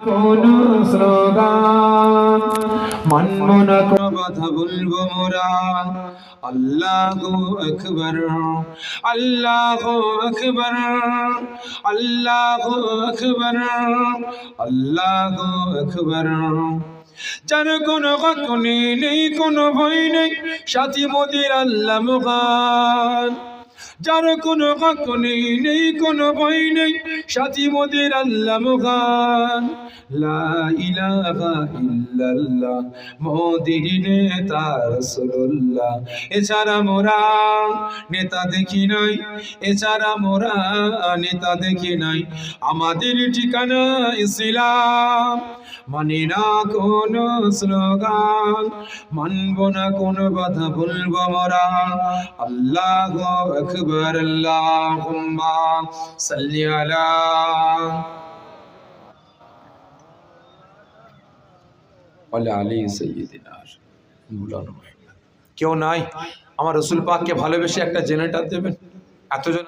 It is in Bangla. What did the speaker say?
কোন স্লোগান। মানব না কথা বলব মোরা। আল্লাহ আকবর। আল্লাহ আকবর। আল্লাহ আকবর। আল্লাহ আকবর। যার কোনো কখনই নেই কোনো ভয় নেই, সাথী মোদির আল্লাহ যার কোনো কখনই নেই নেই কোনো ভয় নেই। সাথী মোদের আল্লাহ মুগান লা ইলাহা ইল্লাল্লাহ নেতা রাসূলুল্লাহ। এছাড়া মোরা নেতা দেখি নাই, এছাড়া মোরা নেতা দেখি নাই। আমাদের ঠিকানা ইসলাম মানে না কোনো স্লোগান। মানব না কোনো কথা বলব মোরা। আল্লাহ আকবর اللهم صل على وعلى علي سيدنا مولانا محمد. কেউ নাই? আমার রসুল পাককে ভালোবেসে একটা জেনারেটর দেবেন? এতজন